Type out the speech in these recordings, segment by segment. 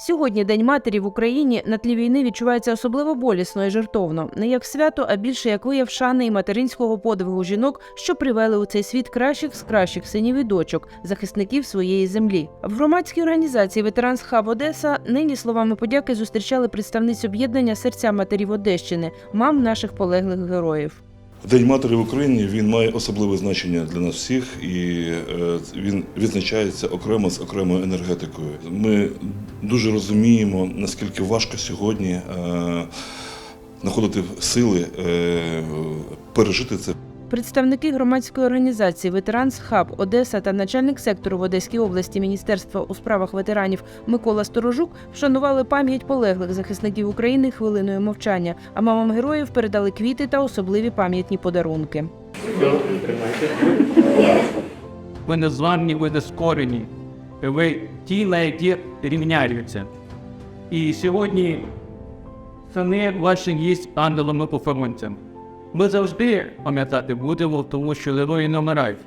Сьогодні День матері в Україні на тлі війни відчувається особливо болісно і жертовно, не як свято, а більше як вияв шани і материнського подвигу жінок, що привели у цей світ кращих з кращих синів і дочок, захисників своєї землі. В громадській організації Ветеранс Хаб Одеса нині словами подяки зустрічали представниць об'єднання серця матерів Одещини, мам наших полеглих героїв. День матері в Україні він має особливе значення для нас всіх, і е, він відзначається окремо з окремою енергетикою. Ми дуже розуміємо, наскільки важко сьогодні е, знаходити сили е, пережити це. Представники громадської організації Ветеранс Хаб Одеса та начальник сектору в Одеській області Міністерства у справах ветеранів Микола Сторожук вшанували пам'ять полеглих захисників України хвилиною мовчання. А мамам героїв передали квіти та особливі пам'ятні подарунки. ви не зламні, ви не скорені, ви ті, на які рівняються. І сьогодні сини ваші є ангелами-охоронцями. Ми завжди пам'ятати будемо, тому що герої не вмирають.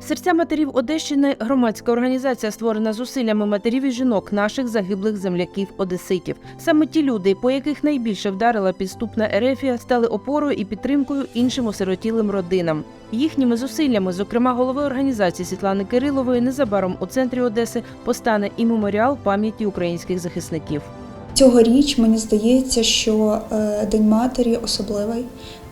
Серця матерів Одещини громадська організація, створена зусиллями матерів і жінок наших загиблих земляків одеситів. Саме ті люди, по яких найбільше вдарила підступна ерефія, стали опорою і підтримкою іншим осиротілим родинам. Їхніми зусиллями, зокрема голови організації Світлани Кирилової, незабаром у центрі Одеси постане і меморіал пам'яті українських захисників. Цьогоріч мені здається, що е, День матері особливий,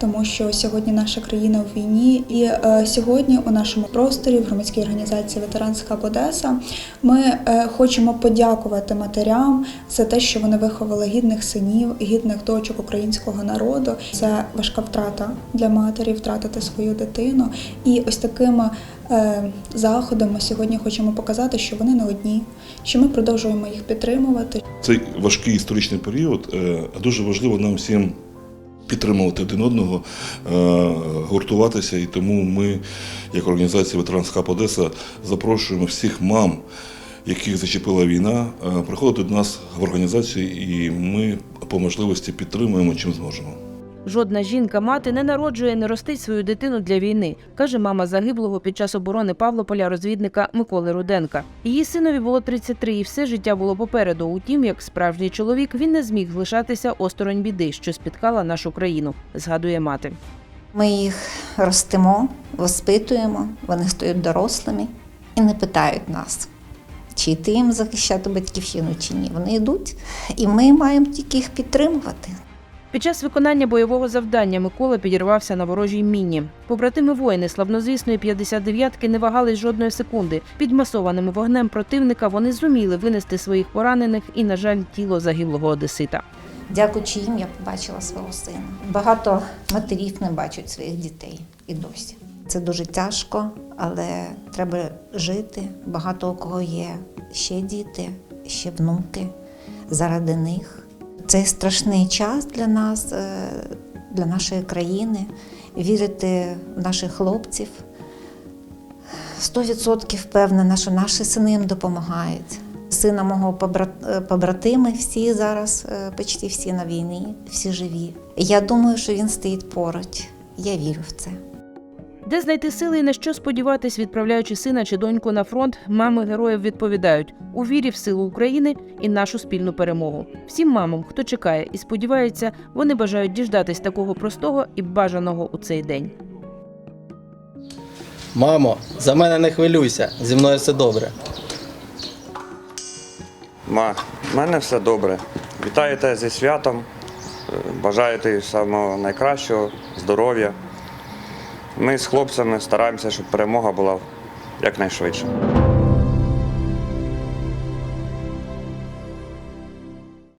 тому що сьогодні наша країна в війні, і е, сьогодні у нашому просторі в громадській організації Ветеранська Одеса ми е, хочемо подякувати матерям за те, що вони виховали гідних синів, гідних дочок українського народу. Це важка втрата для матері, втратити свою дитину. І ось такими е, заходами сьогодні хочемо показати, що вони не одні, що ми продовжуємо їх підтримувати, Цей важкий історичний період е, дуже важливо нам всім підтримувати один одного, е, гуртуватися. І тому ми, як організація Ветеранс Хаб Одеса, запрошуємо всіх мам, яких зачепила війна, е, приходити до нас в організацію, і ми по можливості підтримуємо чим зможемо. Жодна жінка-мати не народжує, не ростить свою дитину для війни, каже мама загиблого під час оборони Павлополя розвідника Миколи Руденка. Її синові було 33, і все життя було попереду. Утім, як справжній чоловік, він не зміг лишатися осторонь біди, що спіткала нашу країну, згадує мати. Ми їх ростимо, воспитуємо, вони стають дорослими і не питають нас, чи йти їм захищати батьківщину, чи ні. Вони йдуть, і ми маємо тільки їх підтримувати. Під час виконання бойового завдання Микола підірвався на ворожій міні. Побратими воїни славнозвісної 59-ки не вагались жодної секунди. Під масованим вогнем противника вони зуміли винести своїх поранених і, на жаль, тіло загиблого одесита. Дякуючи їм, я побачила свого сина. Багато матерів не бачать своїх дітей і досі. Це дуже тяжко, але треба жити. Багато у кого є ще діти, ще внуки заради них. Цей страшний час для нас, е, для нашої країни. Вірити в наших хлопців. Сто відсотків впевнена, що наші сини їм допомагають. Сина мого е, побратими всі зараз, е, почти всі на війні, всі живі. Я думаю, що він стоїть поруч. Я вірю в це. Де знайти сили і на що сподіватись, відправляючи сина чи доньку на фронт, мами героїв відповідають у вірі в силу України і нашу спільну перемогу. Всім мамам, хто чекає і сподівається, вони бажають діждатись такого простого і бажаного у цей день. Мамо, за мене не хвилюйся, зі мною все добре. Ма, в мене все добре. Вітаю тебе зі святом. Е, Бажаю тобі самого найкращого, здоров'я. Ми з хлопцями стараємося, щоб перемога була якнайшвидше.